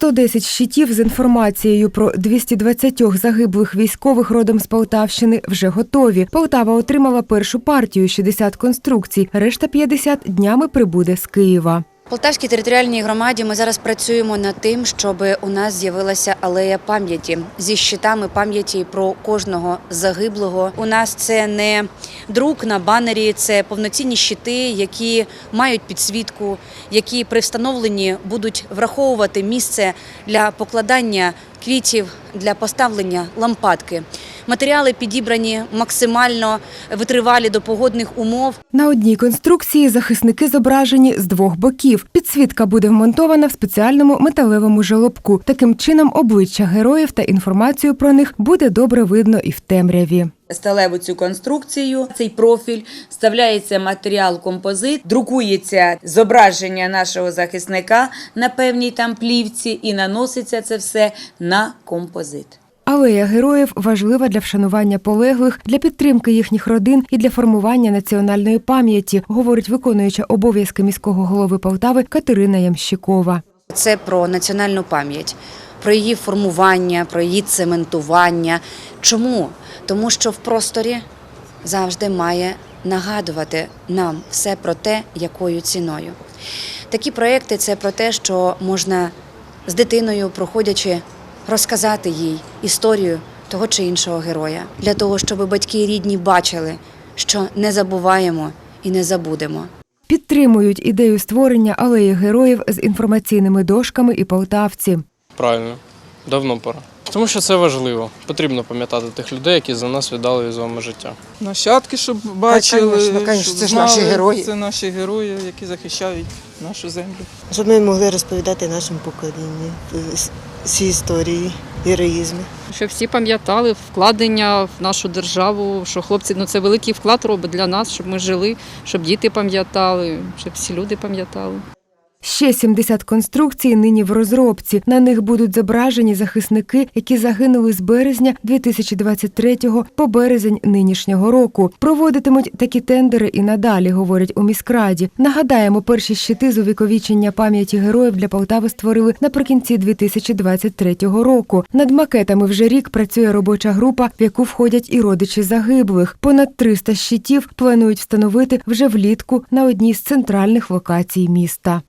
110 щитів з інформацією про 220 загиблих військових родом з Полтавщини вже готові. Полтава отримала першу партію 60 конструкцій. Решта 50 днями прибуде з Києва. Полтавській територіальній громаді ми зараз працюємо над тим, щоб у нас з'явилася алея пам'яті зі щитами пам'яті про кожного загиблого. У нас це не друк на банері, це повноцінні щити, які мають підсвітку, які при встановленні будуть враховувати місце для покладання квітів, для поставлення лампадки. Матеріали підібрані максимально витривалі до погодних умов. На одній конструкції захисники зображені з двох боків. Підсвітка буде вмонтована в спеціальному металевому желобку. Таким чином, обличчя героїв та інформацію про них буде добре видно і в темряві. сталеву цю конструкцію, цей профіль, вставляється матеріал композит, друкується зображення нашого захисника на певній там плівці і наноситься це все на композит. Алея героїв важлива для вшанування полеглих, для підтримки їхніх родин і для формування національної пам'яті, говорить виконуюча обов'язки міського голови Полтави Катерина Ямщикова. Це про національну пам'ять, про її формування, про її цементування. Чому? Тому що в просторі завжди має нагадувати нам все про те, якою ціною. Такі проекти це про те, що можна з дитиною, проходячи, розказати їй історію того чи іншого героя, для того, щоб батьки і рідні бачили, що не забуваємо і не забудемо. Підтримують ідею створення алеї героїв з інформаційними дошками і полтавці. Правильно, давно пора. Тому що це важливо. Потрібно пам'ятати тих людей, які за нас віддали з вами життя. Нащадки, щоб бачили, конечно, конечно, щоб це ж знали, наші герої. Це наші герої, які захищають нашу землю. щоб ми могли розповідати нашому поколінню е, с- ці історії, героїзми. Щоб всі пам'ятали вкладення в нашу державу, що хлопці ну це великий вклад робить для нас, щоб ми жили, щоб діти пам'ятали, щоб всі люди пам'ятали. Ще 70 конструкцій нині в розробці. На них будуть зображені захисники, які загинули з березня 2023 по березень нинішнього року. Проводитимуть такі тендери і надалі, говорять у міськраді. Нагадаємо, перші щити з увіковічення пам'яті героїв для Полтави створили наприкінці 2023 року. Над макетами вже рік працює робоча група, в яку входять і родичі загиблих. Понад 300 щитів планують встановити вже влітку на одній з центральних локацій міста.